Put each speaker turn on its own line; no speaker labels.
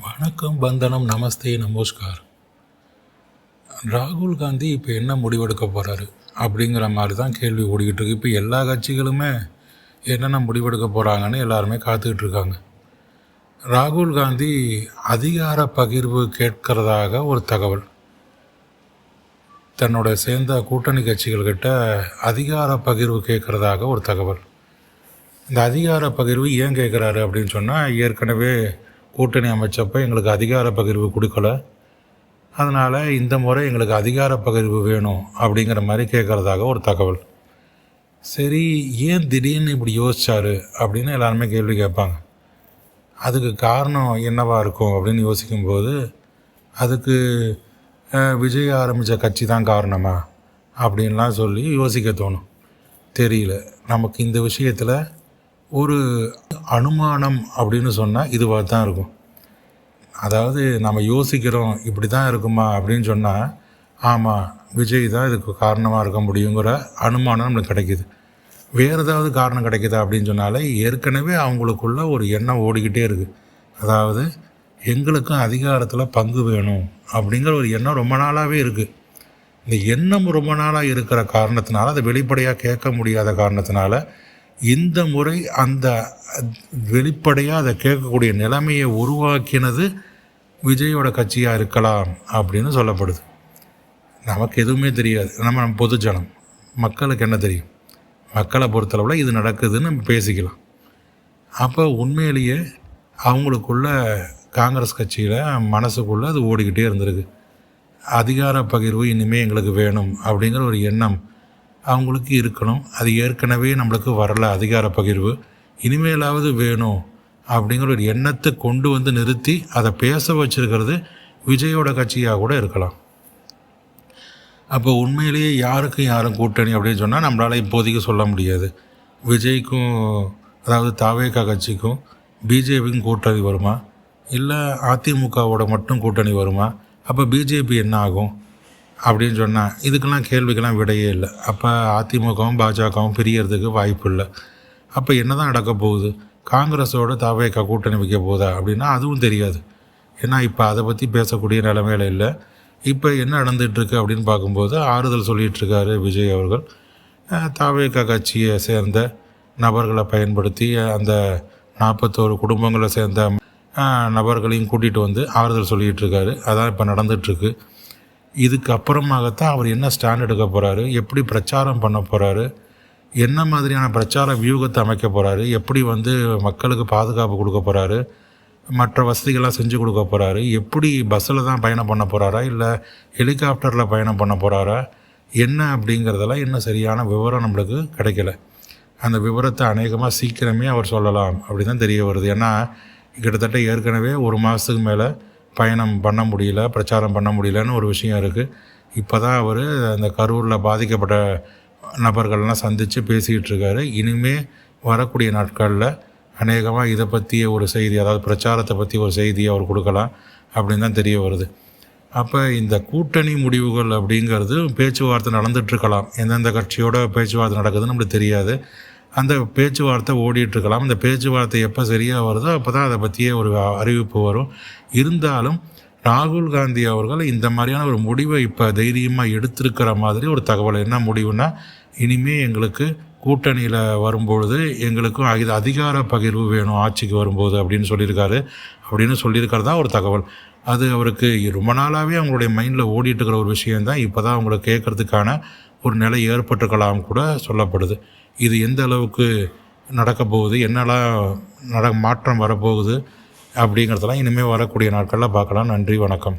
வணக்கம் பந்தனம் நமஸ்தே நமஸ்கார். ராகுல் காந்தி இப்போ என்ன முடிவெடுக்க போகிறாரு அப்படிங்கிற மாதிரி தான் கேள்வி ஓடிக்கிட்டு இருக்கு. இப்போ எல்லா கட்சிகளுமே என்னென்ன முடிவெடுக்க போகிறாங்கன்னு எல்லாருமே காத்துக்கிட்டு இருக்காங்க. ராகுல் காந்தி அதிகார பகிர்வு கேட்கிறதாக ஒரு தகவல். தன்னோட சேர்ந்த கூட்டணி கட்சிகள்கிட்ட அதிகார பகிர்வு கேட்கறதாக ஒரு தகவல். இந்த அதிகார பகிர்வு ஏன் கேட்குறாரு அப்படின்னு சொன்னால் ஏற்கனவே கூட்டணி அமைச்சப்போ எங்களுக்கு அதிகார பகிர்வு கொடுக்கல. அதனால் இந்த முறை எங்களுக்கு அதிகார பகிர்வு வேணும் அப்படிங்கிற மாதிரி கேட்குறதாக ஒரு தகவல். சரி ஏன் திடீர்னு இப்படி யோசிச்சாரு அப்படின்னு எல்லாருமே கேள்வி கேட்பாங்க. அதுக்கு காரணம் என்னவாக இருக்கும் அப்படின்னு யோசிக்கும்போது அதுக்கு விஜய் ஆரம்பித்த கட்சி தான் காரணமா அப்படின்லாம் சொல்லி யோசிக்க தோணும். தெரியல. நமக்கு இந்த விஷயத்தில் ஒரு அனுமானம் அப்படின்னு சொன்னால் இதுவாக தான் இருக்கும். அதாவது நம்ம யோசிக்கிறோம் இப்படி தான் இருக்குமா அப்படின்னு சொன்னால் ஆமாம் விஜய் தான் இதுக்கு காரணமாக இருக்க முடியுங்கிற அனுமானம் நம்மளுக்கு கிடைக்கிது. வேறு ஏதாவது காரணம் கிடைக்குதா அப்படின்னு சொன்னாலே ஏற்கனவே அவங்களுக்குள்ள ஒரு எண்ணம் ஓடிக்கிட்டே இருக்குது அதாவது எங்களுக்கும் அதிகாரத்தில் பங்கு வேணும் அப்படிங்கிற ஒரு எண்ணம் ரொம்ப நாளாகவே இருக்குது இந்த எண்ணம் ரொம்ப நாளாக இருக்கிற காரணத்தினால அதை வெளிப்படையாக கேட்க முடியாத காரணத்தினால இந்த முறை அந்த வெளிப்படையாக அதை கேட்கக்கூடிய நிலைமையை உருவாக்கினது விஜயோட கட்சியாக இருக்கலாம் அப்படின்னு சொல்லப்படுது. நமக்கு எதுவுமே தெரியாது. நம்ம நம்ம பொதுஜனம் மக்களுக்கு என்ன தெரியும்? மக்களை பொறுத்தளவில் இது நடக்குதுன்னு நம்ம பேசிக்கலாம். அப்போ உண்மையிலேயே அவங்களுக்குள்ள காங்கிரஸ் கட்சியில் மனசுக்குள்ளே அது ஓடிக்கிட்டே இருந்திருக்கு. அதிகார பகிர்வு இனிமேல் எங்களுக்கு வேணும் அப்படிங்கிற ஒரு எண்ணம் அவங்களுக்கு இருக்கணும். அது ஏற்கனவே நம்மளுக்கு வரல அதிகார பகிர்வு. இனிமேலாவது வேணும் அப்படிங்கிற ஒரு எண்ணத்தை கொண்டு வந்து நிறுத்தி அதை பேச வச்சிருக்கிறது விஜயோட கட்சியாக கூட இருக்கலாம். அப்போ உண்மையிலேயே யாருக்கும் யாரும் கூட்டணி அப்படின்னு சொன்னால் நம்மளால் இப்போதைக்கு சொல்ல முடியாது. விஜய்க்கும் அதாவது தாவேகா கட்சிக்கும் பிஜேபிக்கும் கூட்டணி வருமா? இல்லை அதிமுகவோட மட்டும் கூட்டணி வருமா? அப்போ பிஜேபி என்ன ஆகும்? அப்படின்னு சொன்னால் இதுக்கெல்லாம் கேள்விக்கெல்லாம் விடையே இல்லை. அப்போ அதிமுகவும் பாஜகவும் பிரியறதுக்கு வாய்ப்பு இல்லை. அப்போ என்ன தான் நடக்க போகுது? காங்கிரஸோட தாவேக்கா கூட்டணி வைக்க போதா அப்படின்னா அதுவும் தெரியாது. ஏன்னா இப்போ அதை பற்றி பேசக்கூடிய நிலைமையில இல்லை. இப்போ என்ன நடந்துகிட்ருக்கு அப்படின்னு பார்க்கும்போது ஆறுதல் சொல்லிகிட்ருக்காரு விஜய் அவர்கள். தாவேக்கா கட்சியை சேர்ந்த நபர்களை பயன்படுத்தி அந்த நாற்பத்தோரு குடும்பங்களை சேர்ந்த நபர்களையும் கூட்டிகிட்டு வந்து ஆறுதல் சொல்லிகிட்டு இருக்காரு. அதான் இப்போ நடந்துகிட்ருக்கு இதுக்கு அப்புறமாகத்தான் அவர் என்ன ஸ்டாண்ட் எடுக்க போகிறாரு எப்படி பிரச்சாரம் பண்ண போகிறாரு என்ன மாதிரியான பிரச்சார வியூகத்தை அமைக்க போகிறாரு எப்படி வந்து மக்களுக்கு பாதுகாப்பு கொடுக்க போகிறாரு மற்ற வசதிகள்லாம் செஞ்சு கொடுக்க போகிறாரு எப்படி பஸ்ஸில் தான் பயணம் பண்ண போகிறாரா இல்லை ஹெலிகாப்டரில் பயணம் பண்ண போகிறாரா என்ன அப்படிங்கிறதெல்லாம் இன்னும் சரியான விவரம் நம்மளுக்கு கிடைக்கல. அந்த விவரத்தை அநேகமாக சீக்கிரமே அவர் சொல்லலாம் அப்படி தான் தெரிய வருது. ஏன்னா கிட்டத்தட்ட ஏற்கனவே ஒரு மாதத்துக்கு மேலே பயணம் பண்ண முடியல பிரச்சாரம் பண்ண முடியலன்னு ஒரு விஷயம் இருக்குது இப்போ தான் அவர் அந்த கரூரில் பாதிக்கப்பட்ட நபர்கள்லாம் சந்தித்து பேசிக்கிட்டு இருக்காரு. இனிமேல் வரக்கூடிய நாட்களில் அநேகமாக இதை பற்றிய ஒரு செய்தி அதாவது பிரச்சாரத்தை பற்றி ஒரு செய்தியை அவர் கொடுக்கலாம் அப்படின்னு தான் தெரிய வருது. அப்போ இந்த கூட்டணி முடிவுகள் அப்படிங்கிறது பேச்சுவார்த்தை நடந்துகிட்ருக்கலாம் எந்தெந்த கட்சியோட பேச்சுவார்த்தை நடக்குதுன்னு நம்மளுக்கு தெரியாது. அந்த பேச்சுவார்த்தை ஓடிட்டு இருக்கலாம் அந்த பேச்சுவார்த்தை எப்போ சரியாக வருதோ அப்போ தான் அதை பற்றியே ஒரு அறிவிப்பு வரும். இருந்தாலும் ராகுல் காந்தி அவர்கள் இந்த மாதிரியான ஒரு முடிவை இப்போ தைரியமாக எடுத்திருக்கிற மாதிரி ஒரு தகவல். என்ன முடிவுனா இனிமே எங்களுக்கு கூட்டணியில் வரும்பொழுது எங்களுக்கும் இது அதிகார பகிர்வு வேணும் ஆட்சிக்கு வரும்போது அப்படின்னு சொல்லியிருக்காரு. அப்படின்னு சொல்லியிருக்கிறதா ஒரு தகவல். அது அவருக்கு ரொம்ப நாளாகவே அவங்களுடைய மைண்டில் ஓடிட்டுருக்கிற ஒரு விஷயந்தான் இப்போ தான் அவங்களை கேட்கறதுக்கான ஒரு நிலை ஏற்பட்டிருக்கலாம் கூட சொல்லப்படுது. இது எந்த அளவுக்கு நடக்க போகுது என்னெல்லாம் நட மாற்றம் வரப்போகுது அப்படிங்கிறதெல்லாம் இனிமேல் வரக்கூடிய நாட்களில் பார்க்கலாம். நன்றி வணக்கம்.